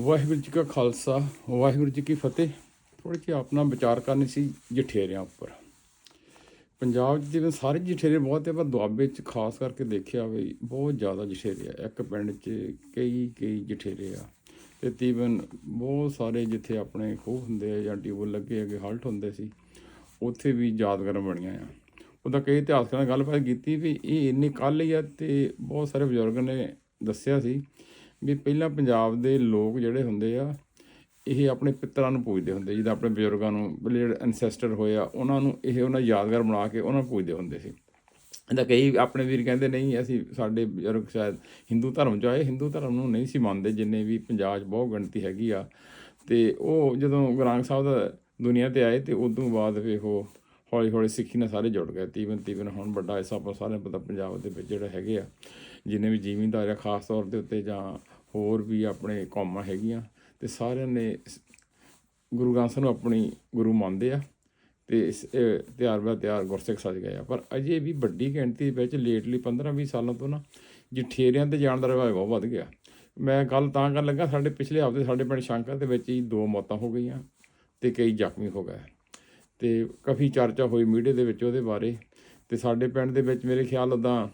ਵਾਹਿਗੁਰੂ ਜੀ ਕਾ ਖਾਲਸਾ, ਵਾਹਿਗੁਰੂ ਜੀ ਕੀ ਫਤਿਹ। ਥੋੜੀ ਜਿਹੀ ਆਪਣਾ ਵਿਚਾਰ ਕਰਨੀ ਸੀ ਜਠੇਰਿਆਂ ਉੱਪਰ। ਪੰਜਾਬ 'ਚ ਜਿਵੇਂ ਸਾਰੇ ਜਠੇਰੇ ਬਹੁਤ ਹੈ ਪਰ ਦੁਆਬੇ 'ਚ ਖਾਸ ਕਰਕੇ ਦੇਖਿਆ ਵੀ ਬਹੁਤ ਜ਼ਿਆਦਾ ਜਠੇਰੇ ਆ। ਇੱਕ ਪਿੰਡ 'ਚ ਕਈ ਕਈ ਜਠੇਰੇ ਆ। ਤੇ ਤੀਵਨ ਬਹੁਤ ਸਾਰੇ ਜਿੱਥੇ ਆਪਣੇ ਖੂਹ ਹੁੰਦੇ ਆ ਜਾਂ ਟਿਊਬਲ ਲੱਗੇ ਹੈਗੇ, ਹਲਟ ਹੁੰਦੇ ਸੀ, ਉੱਥੇ ਵੀ ਯਾਦਗਾਰਾਂ ਬਣੀਆਂ ਆ। ਉਹਦਾ ਕਈ ਇਤਿਹਾਸਕਾਰਾਂ ਨਾਲ ਗੱਲਬਾਤ ਕੀਤੀ ਵੀ ਇਹ ਇੰਨੀ ਕੱਲ੍ਹ ਹੀ ਆ ਤੇ ਬਹੁਤ ਸਾਰੇ ਬਜ਼ੁਰਗ ਨੇ ਦੱਸਿਆ ਸੀ ਵੀ ਪਹਿਲਾਂ ਪੰਜਾਬ ਦੇ ਲੋਕ ਜਿਹੜੇ ਹੁੰਦੇ ਆ, ਇਹ ਆਪਣੇ ਪਿੱਤਰਾਂ ਨੂੰ ਪੂਜਦੇ ਹੁੰਦੇ, ਜਿੱਦਾਂ ਆਪਣੇ ਬਜ਼ੁਰਗਾਂ ਨੂੰ ਪਹਿਲੇ ਜਿਹੜੇ ਐਨਸੈਸਟਰ ਹੋਏ ਆ, ਉਹਨਾਂ ਨੂੰ ਇਹ ਉਹਨਾਂ ਯਾਦਗਾਰ ਬਣਾ ਕੇ ਉਹਨਾਂ ਨੂੰ ਪੂਜਦੇ ਹੁੰਦੇ ਸੀ। ਇਹਦਾ ਕਈ ਆਪਣੇ ਵੀਰ ਕਹਿੰਦੇ, ਨਹੀਂ, ਅਸੀਂ ਸਾਡੇ ਬਜ਼ੁਰਗ ਸ਼ਾਇਦ ਹਿੰਦੂ ਧਰਮ ਚ ਆਏ, ਹਿੰਦੂ ਧਰਮ ਨੂੰ ਨਹੀਂ ਸੀ ਮੰਨਦੇ, ਜਿੰਨੇ ਵੀ ਪੰਜਾਬ 'ਚ ਬਹੁਤ ਗਿਣਤੀ ਹੈਗੀ ਆ। ਤੇ ਉਹ ਜਦੋਂ ਗੁਰੂ ਸਾਹਿਬ ਦਾ ਦੁਨੀਆ ਤੇ ਆਏ, ਤੇ ਉਦੋਂ ਬਾਅਦ ਫਿਰ ਉਹ ਹੌਲੀ ਹੌਲੀ ਸਿੱਖੀ ਨਾਲ ਸਾਰੇ ਜੁੜ ਗਏ। ਤੀਵਨ ਤੀਵਨ ਹੁਣ ਵੱਡਾ ਹਿੱਸਾ ਆਪਾਂ ਸਾਰਿਆਂ ਨੂੰ ਪਤਾ ਪੰਜਾਬ ਦੇ ਵਿੱਚ ਜਿਹੜੇ ਹੈਗੇ ਆ, ਜਿੰਨੇ ਵੀ ਜ਼ਿਮੀਂਦਾਰ ਆ, ਖਾਸ ਤੌਰ ਦੇ ਉੱਤੇ ਜਾਂ ਹੋਰ ਵੀ ਆਪਣੇ ਕੌਮਾਂ ਹੈਗੀਆਂ, ਤੇ ਸਾਰਿਆਂ ਨੇ ਗੁਰੂ ਗ੍ਰੰਥ ਸਾਹਿਬ ਨੂੰ ਆਪਣੀ ਗੁਰੂ ਮੰਨਦੇ ਆ ਤੇ ਇਸ, ਇਹ ਤਿਉਹਾਰ ਬਾ ਤਿਉਹਾਰ ਗੁਰਸਿੱਖ ਸੱਜ ਗਏ ਆ। ਪਰ ਅਜੇ ਵੀ ਵੱਡੀ ਗਿਣਤੀ ਵਿੱਚ ਲੇਟਲੀ 15-20 ਸਾਲਾਂ ਤੋਂ ਨਾ ਜਠੇਰਿਆਂ ਤੇ ਜਾਣ ਦਾ ਰਿਵਾਜ ਬਹੁਤ ਵੱਧ ਗਿਆ। ਮੈਂ ਗੱਲ ਤਾਂ ਕਰਨ ਲੱਗਾ, ਸਾਡੇ ਪਿਛਲੇ ਹਫ਼ਤੇ ਸਾਡੇ ਪਿੰਡ ਸ਼ੰਕਰ ਦੇ ਵਿੱਚ ਹੀ ਦੋ ਮੌਤਾਂ ਹੋ ਗਈਆਂ ਤੇ ਕਈ ਜ਼ਖਮੀ ਹੋ ਗਏ। ਤੇ ਕਾਫੀ ਚਰਚਾ ਹੋਈ ਮੀਡੀਆ ਦੇ ਵਿੱਚ ਉਹਦੇ ਬਾਰੇ। ਤੇ ਸਾਡੇ ਪਿੰਡ ਦੇ ਵਿੱਚ ਮੇਰੇ ਖਿਆਲ ਉਦਾਂ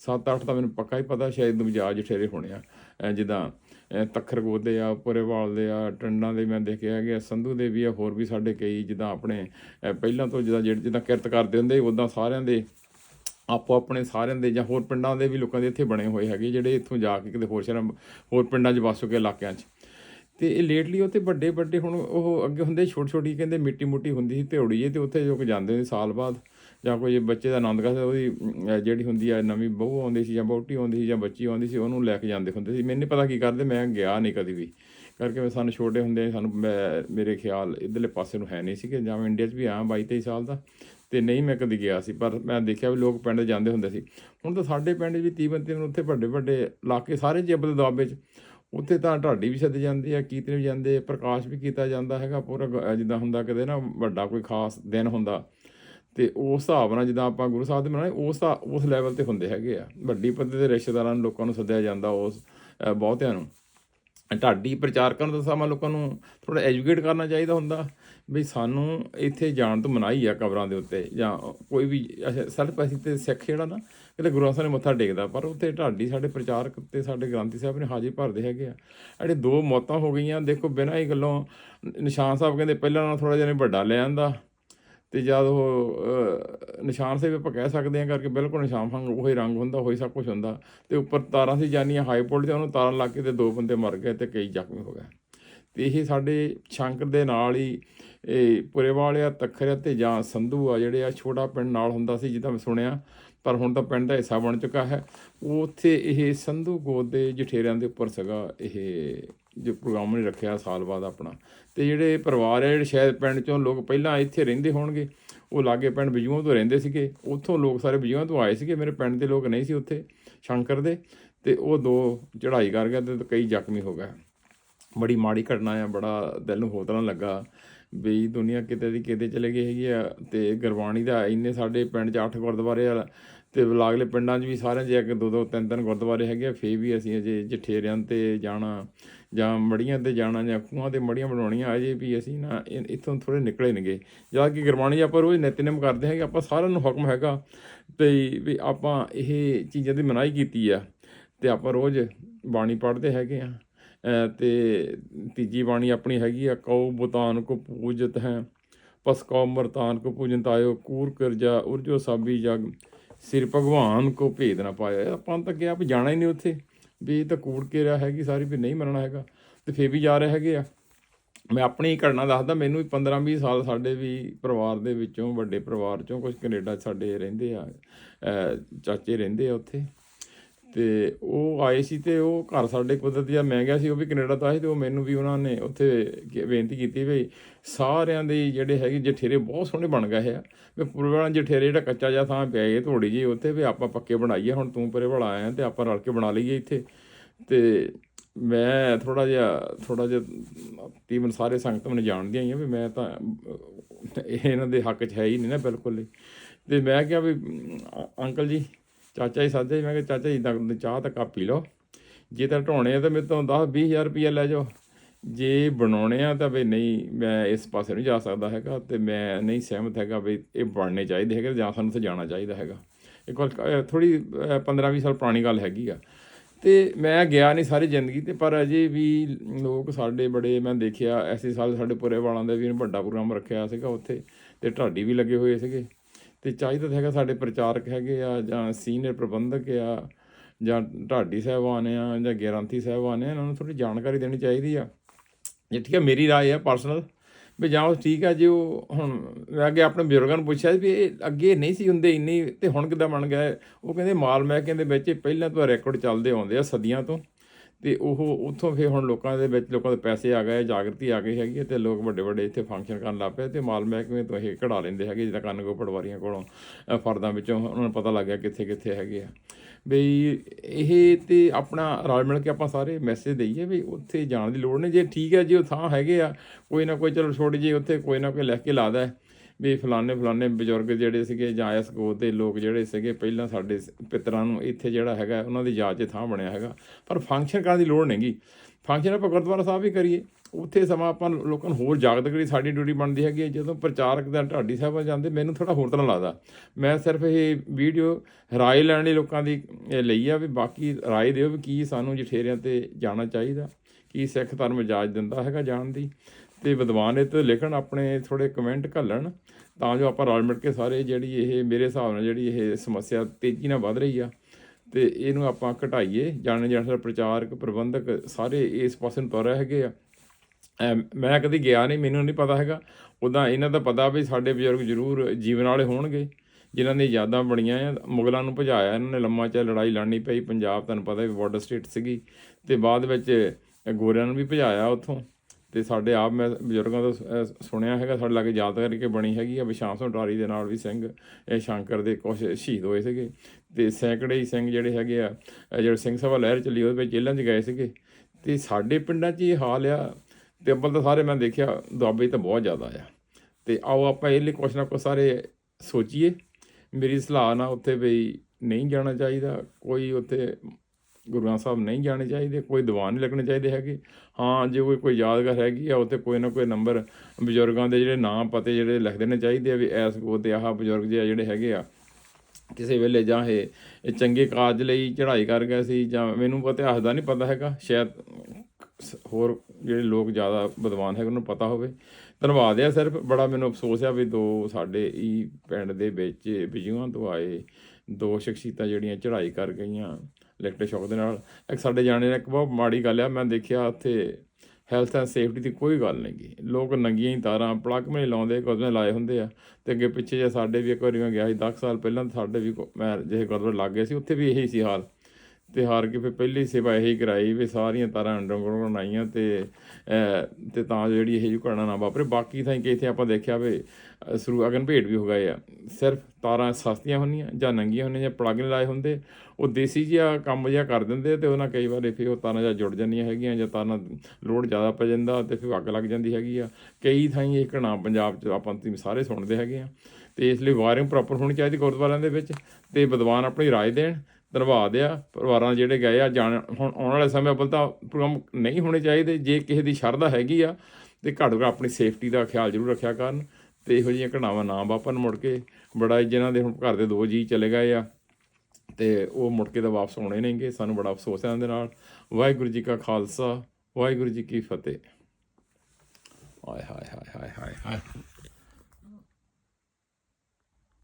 7-8 ਤਾਂ ਮੈਨੂੰ ਪੱਕਾ ਹੀ ਪਤਾ ਸ਼ਾਇਦ ਮਜਾਜ ਠੇਰੇ ਹੋਣੇ ਆ। ਜਿੱਦਾਂ ਅਹ ਦੇ ਆ ਪੁਰੇਵਾਲ ਦੇ ਆ ਟੰਡਾਂ ਦੇ ਮੈਂ ਦੇਖਿਆ ਹੈਗੇ ਆ, ਸੰਧੂ ਦੇ ਵੀ ਆ ਹੋਰ ਵੀ ਸਾਡੇ ਕਈ ਜਿੱਦਾਂ ਆਪਣੇ ਪਹਿਲਾਂ ਤੋਂ ਜਿੱਦਾਂ ਜਿਹੜੇ ਜਿੱਦਾਂ ਕਿਰਤ ਕਰਦੇ ਹੁੰਦੇ ਉਦਾਂ ਸਾਰਿਆਂ ਦੇ ਆਪੋ ਆਪਣੇ ਸਾਰਿਆਂ ਦੇ ਜਾਂ ਹੋਰ ਪਿੰਡਾਂ ਦੇ ਵੀ ਲੋਕਾਂ ਦੇ ਇੱਥੇ ਬਣੇ ਹੋਏ ਹੈਗੇ ਜਿਹੜੇ ਇੱਥੋਂ ਜਾ ਕੇ ਕਿਤੇ ਹੋਰ ਸ਼ਹਿਰਾਂ ਹੋਰ ਪਿੰਡਾਂ 'ਚ ਵਸ ਚੁੱਕੇ ਇਲਾਕਿਆਂ 'ਚ। ਤੇ ਇਹ ਲੇਟਲੀ ਉੱਥੇ ਵੱਡੇ ਵੱਡੇ ਹੁਣ ਉਹ ਅੱਗੇ ਹੁੰਦੇ ਛੋਟੀ ਛੋਟੀ ਕਹਿੰਦੇ ਮਿੱਟੀ, ਮੁੱਟੀ ਹੁੰਦੀ ਸੀ ਧਿਉੜੀ ਜੇ ਤੇ ਉੱਥੇ ਲੋਕ ਜਾਂਦੇ ਹੁੰਦੇ ਸਾਲ ਬਾਅਦ ਜਾਂ ਕੋਈ ਬੱਚੇ ਦਾ ਆਨੰਦ ਕਰਦੇ ਉਹਦੀ ਜਿਹੜੀ ਹੁੰਦੀ ਆ ਨਵੀਂ ਬਹੂ ਆਉਂਦੀ ਸੀ ਜਾਂ ਬਹੂਟੀ ਆਉਂਦੀ ਸੀ ਜਾਂ ਬੱਚੀ ਆਉਂਦੀ ਸੀ ਉਹਨੂੰ ਲੈ ਕੇ ਜਾਂਦੇ ਹੁੰਦੇ ਸੀ। ਮੈਨੂੰ ਪਤਾ ਕੀ ਕਰਦੇ, ਮੈਂ ਗਿਆ ਨਹੀਂ ਕਦੀ ਵੀ। ਕਰਕੇ ਮੈਂ ਸਾਨੂੰ ਛੋਟੇ ਹੁੰਦੇ ਸਾਨੂੰ ਮੈਂ- ਮੇਰੇ ਖਿਆਲ ਇਧਰਲੇ ਪਾਸੇ ਨੂੰ ਹੈ ਨਹੀਂ ਸੀ ਕਿ ਜਾਂ ਮੈਂ ਇੰਡੀਆ 'ਚ ਵੀ ਆਇਆ 22 23 ਸਾਲ ਦਾ ਤੇ ਨਹੀਂ ਮੈਂ ਕਦੀ ਗਿਆ ਸੀ। ਪਰ ਮੈਂ ਦੇਖਿਆ ਵੀ ਲੋਕ ਪਿੰਡ ਜਾਂਦੇ ਹੁੰਦੇ ਸੀ। ਹੁਣ ਤਾਂ ਸਾਡੇ ਪਿੰਡ ਵੀ ਤੀਵਨ ਤੀਵਨ ਉੱਥੇ ਵੱਡੇ ਵੱਡੇ ਇਲਾਕੇ ਸਾਰੇ ਜਿੱਬ ਦੇ ਦੁਆਬੇ 'ਚ ਉੱਥੇ ਤਾਂ ਢਾਡੀ ਵੀ ਸੱਦੇ ਜਾਂਦੀ ਹੈ ਕੀਰਤਨ ਵੀ ਜਾਂਦੇ ਪ੍ਰਕਾਸ਼ ਵੀ ਕੀਤਾ ਜਾਂਦਾ ਹੈਗਾ ਪੂਰਾ ਗ- ਜਿੱਦਾਂ ਹੁੰਦਾ ਕਿਤੇ ਨਾ ਵੱਡਾ ਕੋਈ ਖਾਸ ਦਿਨ ਹੁੰਦਾ। ਤੇ ਉਸ ਹਿਸਾਬ ਨਾਲ ਜਿੱਦਾਂ ਆਪਾਂ ਗੁਰੂ ਸਾਹਿਬ ਦੇ ਮਨਾਏ ਉਸ ਉਸ ਲੈਵਲ ਤੇ ਹੁੰਦੇ ਹੈਗੇ ਆ। ਵੱਡੀ ਪੱਧਰ ਦੇ ਰਿਸ਼ਤੇਦਾਰਾਂ ਨੂੰ ਲੋਕਾਂ ਨੂੰ ਸੱਦਿਆ ਜਾਂਦਾ ਉਸ ਬਹੁਤਿਆਂ ਨੂੰ। ਢਾਡੀ ਪ੍ਰਚਾਰਕਾਂ ਨੂੰ ਤਾਂ ਸਮਾਂ ਲੋਕਾਂ ਨੂੰ ਥੋੜਾ ਐਜੂਕੇਟ ਕਰਨਾ ਚਾਹੀਦਾ ਹੁੰਦਾ। ਵੀ ਸਾਨੂੰ ਇੱਥੇ ਜਾਣ ਤੋਂ ਮਨਾਹੀ ਆ ਕਬਰਾਂ ਦੇ ਉੱਤੇ ਜਾਂ ਕੋਈ ਵੀ ਸੈਲਫ ਅਸੀਂ ਤੇ ਸਿੱਖ ਜਿਹੜਾ ਨਾ, ਕਿਤੇ ਗੁਰੂਆਂ ਸਾਹਿਬ ਮੱਥਾ ਟੇਕਦਾ, ਪਰ ਉੱਥੇ ਢਾਡੀ ਸਾਡੇ ਪ੍ਰਚਾਰਕ ਤੇ ਸਾਡੇ ਗ੍ਰੰਥੀ ਸਾਹਿਬ ਨੇ ਹਾਜ਼ਰੀ ਭਰਦੇ ਹੈਗੇ ਆ। ਜਿਹੜੇ ਦੋ ਮੌਤਾਂ ਹੋ ਗਈਆਂ, ਦੇਖੋ ਬਿਨਾਂ ਹੀ ਗੱਲੋਂ ਨਿਸ਼ਾਨ ਸਾਹਿਬ ਕਹਿੰਦੇ ਪਹਿਲਾਂ ਨਾਲ ਥੋੜਾ ਜਿਹਾ ਵੱਡਾ ਲੈ ਆਂਦਾ। ਤੇ ਜਦ ਉਹ ਨਿਸ਼ਾਨ ਸੇ ਵੀ ਆਪਾਂ ਕਹਿ ਸਕਦੇ ਹਾਂ ਕਰਕੇ ਬਿਲਕੁਲ ਨਿਸ਼ਾਨ ਫੰਗ ਉਹੀ ਰੰਗ ਹੁੰਦਾ, ਉਹੀ ਸਭ ਕੁਝ ਹੁੰਦਾ, ਤੇ ਉੱਪਰ ਤਾਰਾਂ ਸੀ ਜਾਨੀਆਂ ਹਾਈ ਪੋਲਟ ਤੇ ਉਹਨੂੰ ਤਾਰਾਂ ਲੱਗ ਕੇ ਤੇ ਦੋ ਬੰਦੇ ਮਰ ਗਏ ਤੇ ਕਈ ਜ਼ਖਮੀ ਹੋ ਗਏ। ਤੇ ਇਹ ਸਾਡੇ ਸ਼ੰਕਰ ਦੇ ਨਾਲ ਹੀ, ਇਹ ਪੁਰੇਵਾਲਿਆ ਤਖਰਿਆ ਤੇ ਜਾਂ ਸੰਧੂ ਆ, ਜਿਹੜੇ ਆ ਛੋਟਾ ਪਿੰਡ ਨਾਲ ਹੁੰਦਾ ਸੀ ਜਿੱਦਾਂ ਮੈਂ ਸੁਣਿਆ, ਪਰ ਹੁਣ ਤਾਂ ਪਿੰਡ ਦਾ ਹਿੱਸਾ ਬਣ ਚੁੱਕਾ ਹੈ। ਉੱਥੇ ਇਹ ਸੰਧੂ ਗੋਦ ਦੇ ਜਠੇਰਿਆਂ ਦੇ ਉੱਪਰ ਸੀਗਾ ਇਹ ਜੋ ਪ੍ਰੋਗਰਾਮ ਨੇ ਰੱਖਿਆ ਸਾਲ ਬਾਅਦ ਆਪਣਾ। ਤੇ ਜਿਹੜੇ ਪਰਿਵਾਰ ਆ, ਜਿਹੜੇ ਸ਼ਾਇਦ ਪਿੰਡ ਚੋਂ ਲੋਕ ਪਹਿਲਾਂ ਇੱਥੇ ਰਹਿੰਦੇ ਹੋਣਗੇ, ਉਹ ਲਾਗੇ ਪਿੰਡ ਬਿਜੂਆਂ ਤੋਂ ਰਹਿੰਦੇ ਸੀਗੇ, ਉੱਥੋਂ ਲੋਕ ਸਾਰੇ ਬਿਜੂਆਂ ਤੋਂ ਆਏ ਸੀਗੇ, ਮੇਰੇ ਪਿੰਡ ਦੇ ਲੋਕ ਨਹੀਂ ਸੀ ਉੱਥੇ, ਸ਼ੰਕਰ ਦੇ, ਤੇ ਉਹ ਦੋ ਚੜ੍ਹਾਈ ਕਰ ਗਏ ਤੇ ਕਈ ਜ਼ਖਮੀ ਹੋ ਗਏ। ਬੜੀ ਮਾੜੀ ਘਟਨਾ ਆ, ਬੜਾ ਦਿਲ ਨੂੰ ਹੋਰ ਤਰ੍ਹਾਂ ਲੱਗਾ ਵੀ ਦੁਨੀਆ ਕਿਤੇ ਦੀ ਕਿਤੇ ਚਲੇ ਗਈ ਹੈਗੀ ਆ, ਤੇ ਗੁਰਬਾਣੀ ਦਾ ਇੰਨੇ ਸਾਡੇ ਪਿੰਡ 'ਚ ਅੱਠ ਗੁਰਦੁਆਰੇ ਆ ਤੇ ਲਾਗਲੇ ਪਿੰਡਾਂ 'ਚ ਵੀ ਸਾਰਿਆਂ 'ਚ ਇੱਕ, ਦੋ ਦੋ, ਤਿੰਨ ਤਿੰਨ ਗੁਰਦੁਆਰੇ ਹੈਗੇ ਆ, ਫੇਰ ਵੀ ਅਸੀਂ ਅਜੇ ਜਠੇਰਿਆਂ ਤੇ ਜਾਣਾ, ਜਾਂ ਮੜੀਆਂ ਤੇ ਜਾਣਾ, ਜਾਂ ਖੂਹਾਂ ਤੇ ਮੜੀਆਂ ਬਣਾਉਣੀਆਂ ਅਜੇ ਵੀ ਅਸੀਂ ਨਾ, ਇ- ਇੱਥੋਂ ਥੋੜੇ ਨਿਕਲੇ ਨੇਗੇ। ਜਦ ਕਿ ਗੁਰਬਾਣੀ ਆਪਾਂ ਰੋਜ਼ ਨਿਤਨੇਮ ਕਰਦੇ ਹੈਗੇ, ਆਪਾਂ ਸਾਰਿਆਂ ਨੂੰ ਹੁਕਮ ਹੈਗਾ ਤੇ ਵੀ ਆਪਾਂ ਇਹ ਚੀਜ਼ਾਂ ਦੀ ਮਨਾਹੀ ਕੀਤੀ ਆ, ਤੇ ਆਪਾਂ ਰੋਜ਼ ਬਾਣੀ ਪੜ੍ਹਦੇ ਹੈਗੇ ਆ। ਅਹ ਤੇ ਤੀਜੀ ਬਾਣੀ ਆਪਣੀ ਹੈਗੀ ਆ, ਕਉ ਬੁਤਾਨ ਕੋ ਪੂਜਤ ਹੈ ਪਸ ਕਉ ਮਰਤਾਨ ਕੋ ਪੂਜਨ ਤਾਇਓ ਕੂਰ ਕਰਜਾ, ਉਰਜੋ ਸਾਬੀ ਜਗ ਸਿਰ ਭਗਵਾਨ ਕੋ ਭੇਦ ਨਾ ਪਾਇਆ। ਆਪਾਂ ਤਾਂ ਕਿਹਾ ਵੀ ਜਾਣਾ ਹੀ ਨਹੀਂ ਉੱਥੇ। ਵੀ ਇਹ ਤਾਂ ਕੂੜ ਕੇ ਰਿਹਾ ਹੈਗੀ ਸਾਰੀ, ਵੀ ਨਹੀਂ ਮਰਨਾ ਹੈਗਾ। ਤੇ ਫੇਰ ਵੀ ਜਾ ਰਹੇ ਹੈਗੇ ਆ। ਮੈਂ ਆਪਣੀ ਘਟਨਾ ਦੱਸਦਾ, ਮੈਨੂੰ ਵੀ 15 20 ਸਾਲ ਸਾਡੇ ਵੀ ਪਰਿਵਾਰ ਦੇ ਵਿੱਚੋਂ, ਵੱਡੇ ਪਰਿਵਾਰ ਚੋਂ ਕੁਝ ਕੈਨੇਡਾ 'ਚ ਸਾਡੇ ਰਹਿੰਦੇ ਆ ਚਾਚੇ ਰਹਿੰਦੇ ਆ ਉੱਥੇ। ਤੇ ਉਹ ਆਏ ਸੀ ਤੇ ਉਹ ਘਰ ਸਾਡੇ ਕੁਦਰਤੀ ਆ, ਮੈਂ ਗਿਆ ਸੀ, ਉਹ ਵੀ ਕੈਨੇਡਾ ਤੋਂ ਆਏ ਤੇ ਉਹ ਮੈਨੂੰ ਵੀ ਉਹਨਾਂ ਨੇ ਉੱਥੇ ਬੇਨਤੀ ਕੀਤੀ ਵੀ ਸਾਰਿਆਂ ਦੇ ਜਿਹੜੇ ਹੈਗੇ ਜਠੇਰੇ ਬਹੁਤ ਸੋਹਣੇ ਬਣ ਗਏ ਆ। ਵੀ ਪੂਰੇ ਵਾਲਾ ਜਠੇਰੇ ਜਿਹੜਾ ਕੱਚਾ ਜਿਹਾ ਥਾਂ ਪਿਆ ਇਹ ਥੋੜੀ ਜੀ ਉੱਥੇ ਵੀ ਆਪਾਂ ਪੱਕੇ ਬਣਾਈਏ, ਹੁਣ ਤੂੰ ਪਰੇ ਵਾਲਾ ਆਇਆ ਤੇ ਆਪਾਂ ਰਲ ਕੇ ਬਣਾ ਲਈਏ ਇੱਥੇ। ਤੇ ਮੈਂ ਥੋੜਾ ਜਿਹਾ ਥੋੜਾ ਜਿਹਾ ਤੀਵਨ ਸਾਰੇ ਸੰਗਤ ਮੈਨੂੰ ਜਾਣਦੀਆਂ ਹੀ ਆ ਵੀ ਮੈਂ ਤਾਂ ਇਹਨਾਂ ਦੇ ਹੱਕ 'ਚ ਹੈ ਹੀ ਨਹੀਂ ਨਾ ਬਿਲਕੁਲ ਹੀ ਤੇ ਮੈਂ ਕਿਹਾ ਵੀ ਅੰਕਲ ਜੀ ਚਾਚਾ ਜੀ ਸਾਦੇ ਮੈਂ ਕਿਹਾ ਚਾਚਾ ਜੀ ਦਾ ਚਾਹ ਤਾਂ ਕੱਪ ਪੀ ਲਓ। ਜੇ ਤਾਂ ਢਾਉਣੇ ਆ ਤਾਂ ਮੇਰੇ ਤੋਂ 10 20000 ਰੁਪਇਆ ਲੈ ਜਾਓ। ਜੇ ਬਣਾਉਣੇ ਆ ਤਾਂ ਵੀ ਨਹੀਂ, ਮੈਂ ਇਸ ਪਾਸੇ ਨੂੰ ਜਾ ਸਕਦਾ ਹੈਗਾ ਤੇ ਮੈਂ ਨਹੀਂ ਸਹਿਮਤ ਹੈਗਾ ਵੀ ਇਹ ਬਣਨੇ ਚਾਹੀਦੇ ਹੈਗੇ ਜਾਂ ਸਾਨੂੰ ਉੱਥੇ ਜਾਣਾ ਚਾਹੀਦਾ ਹੈਗਾ। ਇੱਕ ਵਾਰ ਥੋੜੀ 15-20 ਸਾਲ ਪੁਰਾਣੀ ਗੱਲ ਹੈਗੀ ਆ। ਤੇ ਮੈਂ ਗਿਆ ਨਹੀਂ ਸਾਰੀ ਜ਼ਿੰਦਗੀ ਤੇ ਪਰ ਅਜੇ ਵੀ ਲੋਕ ਸਾਡੇ ਬੜੇ, ਮੈਂ ਦੇਖਿਆ ਐਸੇ ਸਾਲ ਸਾਡੇ ਪੁਰੇ ਵਾਲਾਂ ਦਾ ਵੀ ਵੱਡਾ ਪ੍ਰੋਗਰਾਮ ਰੱਖਿਆ ਸੀਗਾ ਉੱਥੇ ਤੇ ਢਾਡੀ ਵੀ ਲੱਗੇ ਹੋਏ ਸੀਗੇ। ਤੇ ਚਾਹੀਦਾ ਤਾਂ ਹੈਗਾ ਸਾਡੇ ਪ੍ਰਚਾਰਕ ਹੈਗੇ ਆ ਜਾਂ ਸੀਨੀਅਰ ਪ੍ਰਬੰਧਕ ਆ ਜਾਂ ਢਾਡੀ ਸਾਹਿਬਾਨ ਆ ਜਾਂ ਗੈਰੰਟੀ ਸਾਹਿਬਾਨ ਆ, ਇਹਨਾਂ ਨੂੰ ਥੋੜੀ ਜਾਣਕਾਰੀ ਦੇਣੀ ਚਾਹੀਦੀ ਆ। ਜੇ ਠੀਕ ਹੈ, ਮੇਰੀ ਰਾਏ ਆ ਪਰਸਨਲ ਵੀ ਜਾਂ ਉਹ ਠੀਕ ਆ ਜੇ ਉਹ ਹੁਣ ਮੈਂ ਅੱਗੇ ਆਪਣੇ ਬਜ਼ੁਰਗਾਂ ਨੂੰ ਪੁੱਛਿਆ ਵੀ ਇਹ ਅੱਗੇ ਨਹੀਂ ਸੀ ਹੁੰਦੇ ਇੰਨੀ ਤੇ ਹੁਣ ਕਿੱਦਾਂ ਬਣ ਗਿਆ? ਉਹ ਕਹਿੰਦੇ ਮਾਲ ਮਹਿਕਮੇ ਦੇ ਵਿੱਚ ਪਹਿਲਾਂ ਤੋਂ ਰੈਕੋਰਡ ਚੱਲਦੇ ਆਉਂਦੇ ਆ ਸਦੀਆਂ ਤੋਂ। ਤੇ ਉਹ ਉੱਥੋਂ ਫਿਰ ਹੁਣ ਲੋਕਾਂ ਦੇ ਵਿੱਚ ਲੋਕਾਂ ਦੇ ਪੈਸੇ ਆ ਗਏ, ਜਾਗਰਤੀ ਆ ਗਈ ਹੈਗੀ ਹੈ ਤੇ ਲੋਕ ਵੱਡੇ ਵੱਡੇ ਇੱਥੇ ਫੰਕਸ਼ਨ ਕਰਨ ਲੱਗ ਪਏ ਤੇ ਮਾਲ ਮਹਿਕਮੇ ਤੋਂ ਇਹ ਕਢਾ ਲੈਂਦੇ ਹੈਗੇ ਜਿਹਦਾ ਜਿੱਦਾਂ ਕੰਨਗੋ ਪਟਵਾਰੀਆਂ ਕੋਲੋਂ ਫਰਦਾਂ ਵਿੱਚੋਂ ਉਹਨਾਂ ਨੂੰ ਪਤਾ ਲੱਗ ਗਿਆ ਕਿੱਥੇ ਕਿੱਥੇ ਹੈਗੇ ਆ। ਬਈ ਇਹ ਤੇ ਆਪਣਾ ਰਲ ਮਿਲ ਕੇ ਆਪਾਂ ਸਾਰੇ ਮੈਸੇਜ ਦਈਏ ਵੀ ਉੱਥੇ ਜਾਣ ਦੀ ਲੋੜ ਨਹੀਂ, ਜੇ ਠੀਕ ਹੈ ਜੇ ਉਹ ਥਾਂ ਹੈਗੇ ਆ, ਕੋਈ ਨਾ ਕੋਈ ਚਲੋ ਛੋਟੀ ਜੀ ਉੱਥੇ ਕੋਈ ਨਾ ਕੋਈ ਲੈ ਕੇ ਲਾ ਦਾ। ਵੀ ਫਲਾਣੇ ਫਲਾਣੇ ਬਜ਼ੁਰਗ ਜਿਹੜੇ ਸੀਗੇ ਜਾਂ ਇਸ ਗੋਤ ਦੇ ਲੋਕ ਜਿਹੜੇ ਸੀਗੇ, ਪਹਿਲਾਂ ਸਾਡੇ ਸ- ਪਿਤਰਾਂ ਨੂੰ ਇੱਥੇ ਜਿਹੜਾ ਹੈਗਾ, ਉਹਨਾਂ ਦੀ ਯਾਦ 'ਚ ਥਾਂ ਬਣਿਆ ਹੈਗਾ। ਪਰ ਫੰਕਸ਼ਨ ਕਰਨ ਦੀ ਲੋੜ ਨਹੀਂਗੀ ਫੰਕਸ਼ਨ ਆਪਾਂ ਗੁਰਦੁਆਰਾ ਸਾਹਿਬ ਵੀ ਕਰੀਏ। ਉੱਥੇ ਸਮਾਂ ਆਪਾਂ ਲੋਕਾਂ ਨੂੰ ਹੋਰ ਜਾਗਰਤ ਕਰੀ ਸਾਡੀ ਡਿਊਟੀ ਬਣਦੀ ਹੈਗੀ ਹੈ। ਜਦੋਂ ਪ੍ਰਚਾਰਕ ਦਾ ਢਾਡੀ ਸਾਹਿਬ ਜਾਂਦੇ, ਮੈਨੂੰ ਥੋੜਾ ਹੋਰ ਤਰ੍ਹਾਂ ਲੱਗਦਾ। ਮੈਂ ਸਿਰਫ ਇਹ ਵੀਡੀਓ ਰਾਏ ਲੈਣ ਲਈ ਲੋਕਾਂ ਦੀ ਲਈ ਆ ਵੀ ਬਾਕੀ ਰਾਏ ਦਿਓ ਵੀ ਕੀ ਸਾਨੂੰ ਜਠੇਰਿਆਂ ਤੇ ਜਾਣਾ ਚਾਹੀਦਾ, ਕੀ ਸਿੱਖ ਧਰਮ ਇਜਾਜ਼ਤ ਦਿੰਦਾ ਹੈਗਾ ਜਾਣ ਦੀ। ਤੇ ਵਿਦਵਾਨ ਇਹ ਤੇ ਲਿਖਣ ਆਪਣੇ ਥੋੜੇ ਕਮੈਂਟ ਘੱਲਣ, ਤਾਂ ਜੋ ਆਪਾਂ ਰਲ ਮਿਲ ਕੇ ਸਾਰੇ ਜਿਹੜੀ ਇਹ ਮੇਰੇ ਹਿਸਾਬ ਨਾਲ ਜਿਹੜੀ ਇਹ ਸਮੱਸਿਆ ਤੇਜ਼ੀ ਨਾਲ ਵੱਧ ਰਹੀ ਆ, ਤੇ ਇਹਨੂੰ ਆਪਾਂ ਘਟਾਈਏ। ਜਾਣੇ ਜਾਣ ਪ੍ਰਚਾਰਕ, ਪ੍ਰਬੰਧਕ ਸਾਰੇ ਇਸ ਪਾਸੇ ਨੂੰ ਤੁਰ ਹੈਗੇ ਆ। ਐਮ ਮੈਂ ਕਦੀ ਗਿਆ ਨਹੀਂ, ਮੈਨੂੰ ਨਹੀਂ ਪਤਾ ਹੈਗਾ। ਉਦਾਂ ਇਹਨਾਂ ਦਾ ਪਤਾ ਵੀ ਸਾਡੇ ਬਜ਼ੁਰਗ ਜ਼ਰੂਰ ਜੀਵਨ ਵਾਲੇ ਹੋਣਗੇ। ਜਿਨ੍ਹਾਂ ਦੀਆਂ ਯਾਦਾਂ ਬਣੀਆਂ ਆ, ਮੁਗਲਾਂ ਨੂੰ ਭਜਾਇਆ, ਇਹਨਾਂ ਨੇ ਲੰਮਾ ਚਿਰ ਲੜਾਈ ਲੜਨੀ ਪਈ। ਪੰਜਾਬ ਤੁਹਾਨੂੰ ਪਤਾ ਵੀ ਬਾਰਡਰ ਸਟੇਟ ਸੀਗੀ। ਤੇ ਬਾਅਦ ਵਿੱਚ ਗੋਰਿਆਂ ਨੂੰ ਵੀ ਭਜਾਇਆ ਉੱਥੋਂ। ਤੇ ਸਾਡੇ ਆਪ ਮੈਂ ਬਜ਼ੁਰਗਾਂ ਤੋਂ ਸੁਣਿਆ ਹੈਗਾ, ਸਾਡੇ ਲਾਗੇ ਯਾਦ ਕਰਕੇ ਬਣੀ ਹੈਗੀ ਆ ਵਿਸ਼ਾਮ ਸੰਟਾਰੀ ਦੇ ਨਾਲ ਵੀ ਸਿੰਘ, ਇਹ ਸ਼ੰਕਰ ਦੇ ਕੁਝ ਸ਼ਹੀਦ ਹੋਏ ਸੀਗੇ। ਤੇ ਸੈਂਕੜੇ ਹੀ ਸਿੰਘ ਜਿਹੜੇ ਹੈਗੇ ਆ ਜਿਹੜੇ ਸਿੰਘ ਸਭਾ ਲਹਿਰ ਚੱਲੀ, ਉਹਦੇ ਵਿੱਚ ਜੇਲ੍ਹਾਂ 'ਚ ਗਏ ਸੀਗੇ। ਤੇ ਸਾਡੇ ਪਿੰਡਾਂ 'ਚ ਇਹ ਹਾਲ ਆ, ਤੇ ਅੱਬਲ ਤਾਂ ਸਾਰੇ ਮੈਂ ਦੇਖਿਆ, ਦੁਆਬੇ ਤਾਂ ਬਹੁਤ ਜ਼ਿਆਦਾ ਆ। ਤੇ ਆਓ ਆਪਾਂ ਇਹ ਲਈ ਕੁਛ ਨਾ ਕੁਛ ਸਾਰੇ ਸੋਚੀਏ। ਮੇਰੀ ਸਲਾਹ ਨਾ ਉੱਥੇ ਵੀ ਨਹੀਂ ਜਾਣਾ ਚਾਹੀਦਾ, ਕੋਈ ਉੱਥੇ ਗੁਰੂ ਗ੍ਰੰਥ ਸਾਹਿਬ ਨਹੀਂ ਜਾਣੇ ਚਾਹੀਦੇ, ਕੋਈ ਦੀਵਾਨ ਨਹੀਂ ਲੱਗਣੇ ਚਾਹੀਦੇ ਹੈਗੇ। ਹਾਂ, ਜੇ ਕੋਈ ਕੋਈ ਯਾਦਗਾਰ ਹੈਗੀ ਆ, ਉੱਥੇ ਕੋਈ ਨਾ ਕੋਈ ਨੰਬਰ ਬਜ਼ੁਰਗਾਂ ਦੇ ਜਿਹੜੇ ਨਾਮ ਪਤੇ ਜਿਹੜੇ ਲਿਖ ਦੇਣੇ ਚਾਹੀਦੇ ਆ ਵੀ ਐਸ ਗੋ ਤੇ ਆਹ ਬਜ਼ੁਰਗ ਜਿਹੇ ਜਿਹੜੇ ਹੈਗੇ ਆ। ਕਿਸੇ ਵੇਲੇ ਜਾਂ ਇਹ ਚੰਗੇ ਕਾਜ ਲਈ ਚੜ੍ਹਾਈ ਕਰ ਗਿਆ ਸੀ ਜਾਂ ਮੈਨੂੰ ਪਤਾ ਹੱਸਦਾ ਨਹੀਂ ਪਤਾ ਹੈਗਾ। ਸ਼ਾਇਦ ਹੋਰ ਜਿਹੜੇ ਲੋਕ ਜ਼ਿਆਦਾ ਵਿਦਵਾਨ ਹੈਗੇ, ਉਹਨਾਂ ਨੂੰ ਪਤਾ ਹੋਵੇ। ਧੰਨਵਾਦ ਆ ਸਿਰਫ, ਬੜਾ ਮੈਨੂੰ ਅਫਸੋਸ ਆ ਵੀ ਦੋ ਸਾਡੇ ਹੀ ਪਿੰਡ ਦੇ ਵਿੱਚ ਬਿਜੂਆਂ ਤੋਂ ਆਏ ਦੋ ਸ਼ਖਸੀਅਤਾਂ ਜਿਹੜੀਆਂ ਚੜ੍ਹਾਈ ਕਰ ਗਈਆਂ। ਇਲੈਕਟ੍ਰਿਕ ਸ਼ੌਕ ਦੇ ਨਾਲ। ਇੱਕ ਸਾਡੇ ਜਾਣੇ ਨੇ ਇੱਕ ਬਹੁਤ ਮਾੜੀ ਗੱਲ ਆ, ਮੈਂ ਦੇਖਿਆ ਉੱਥੇ ਹੈਲਥ ਐਂਡ ਸੇਫਟੀ ਦੀ ਕੋਈ ਗੱਲ ਨਹੀਂ ਗੀ। ਲੋਕ ਨੰਗੀਆਂ ਹੀ ਤਾਰਾਂ, ਪਲੱਗ ਮੇ ਲਾਉਂਦੇ, ਕੁਝ ਲਾਏ ਹੁੰਦੇ ਆ। ਤੇ ਅੱਗੇ ਪਿੱਛੇ ਜੇ ਸਾਡੇ ਵੀ ਇੱਕ ਵਾਰੀ ਮੈਂ ਗਿਆ ਸੀ 10 ਸਾਲ ਪਹਿਲਾਂ ਤਾਂ ਸਾਡੇ ਵੀ ਕੋ- ਮੈਂ ਜਿਹੇ ਗੁਰਦੁਆਰੇ ਲੱਗ ਗਏ ਸੀ, ਉੱਥੇ ਵੀ ਇਹੀ ਸੀ ਹਾਲ। ਤੇ ਹਾਰ ਕੇ ਫਿਰ ਪਹਿਲੀ ਸੇਵਾ ਇਹੀ ਕਰਾਈ ਵੀ ਸਾਰੀਆਂ ਤਾਰਾਂ ਅੰਡਰਗਰਾਉਂਡ ਬਣਾਈਆਂ ਤੇ ਤੇ ਤਾਂ ਜਿਹੜੀ ਇਹ ਜਿਹੀ ਘਟਨਾ ਨਾ ਵਾਪਰੇ। ਬਾਕੀ ਥਾਂ ਕਿ ਇੱਥੇ ਆਪਾਂ ਦੇਖਿਆ ਵੀ ਸਰੂ ਅਗਨ ਭੇਟ ਵੀ ਹੋ ਗਏ ਆ। ਸਿਰਫ ਤਾਰਾਂ ਸਸਤੀਆਂ ਹੁੰਦੀਆਂ ਜਾਂ ਨੰਗੀਆਂ ਹੁੰਦੀਆਂ ਜਾਂ ਪਲੱਗ ਲਾਏ ਹੁੰਦੇ, ਉਹ ਦੇਸੀ ਜਿਹਾ ਕੰਮ ਜਿਹਾ ਕਰ ਦਿੰਦੇ ਤੇ ਉਹਨਾਂ ਕਈ ਵਾਰੀ ਫਿਰ ਉਹ ਤਾਰਾਂ ਜਾਂ ਜੁੜ ਜਾਂਦੀਆਂ ਹੈਗੀਆਂ ਜਾਂ ਤਾਰਾਂ ਲੋਡ ਜ਼ਿਆਦਾ ਪੈ ਜਾਂਦਾ ਤੇ ਫਿਰ ਅੱਗ ਲੱਗ ਜਾਂਦੀ ਹੈਗੀ ਆ। ਕਈ ਥਾਈਂ ਇਹ ਘਟਨਾ ਪੰਜਾਬ 'ਚ ਆਪਾਂ ਸਾਰੇ ਸੁਣਦੇ ਹੈਗੇ ਆ। ਤੇ ਇਸ ਲਈ ਵਾਇਰਿੰਗ ਪ੍ਰੋਪਰ ਹੋਣੀ ਚਾਹੀਦੀ ਗੁਰਦੁਆਰਿਆਂ ਦੇ ਵਿੱਚ ਤੇ ਵਿਦਵਾਨ ਆਪਣੀ ਰਾਏ ਦੇਣ ਧੰਨਵਾਦ ਆ ਪਰਿਵਾਰਾਂ ਜਿਹੜੇ ਗਏ ਆ, ਜਾਣ, ਹੁਣ ਆਉਣ ਵਾਲੇ ਸਮੇਂ ਵੱਲ ਤਾਂ ਪ੍ਰੋਗਰਾਮ ਨਹੀਂ ਹੋਣੇ ਚਾਹੀਦੇ, ਜੇ ਕਿਸੇ ਦੀ ਸ਼ਰਧਾ ਹੈਗੀ ਆ, ਤੇ ਘੱਟ ਤੋਂ ਘੱਟ ਆਪਣੀ ਸੇਫਟੀ ਦਾ ਖਿਆਲ ਜ਼ਰੂਰ ਰੱਖਿਆ ਕਰਨ, ਤੇ ਇਹੋ ਜਿਹੀਆਂ ਘਟਨਾਵਾਂ ਨਾ ਵਾਪਰਨ ਮੁੜ ਕੇ। ਬੜਾ ਜਿਨ੍ਹਾਂ ਦੇ ਹੁਣ ਘਰ ਦੇ ਦੋ ਜੀ ਚਲੇ ਗਏ ਆ, ਤੇ ਉਹ ਮੁੜ ਕੇ ਤਾਂ ਵਾਪਸ ਆਉਣੇ ਨਹੀਂਗੇ, ਸਾਨੂੰ ਬੜਾ ਅਫਸੋਸ ਹੈ ਉਹਦੇ ਨਾਲ। ਵਾਹਿਗੁਰੂ ਜੀ ਕਾ ਖਾਲਸਾ, ਵਾਹਿਗੁਰੂ ਜੀ ਕੀ ਫਤਿਹ। ਹਾਏ ਹਾਏ ਹਾਏ ਹਾਏ ਹਾਏ ਹਾਏ।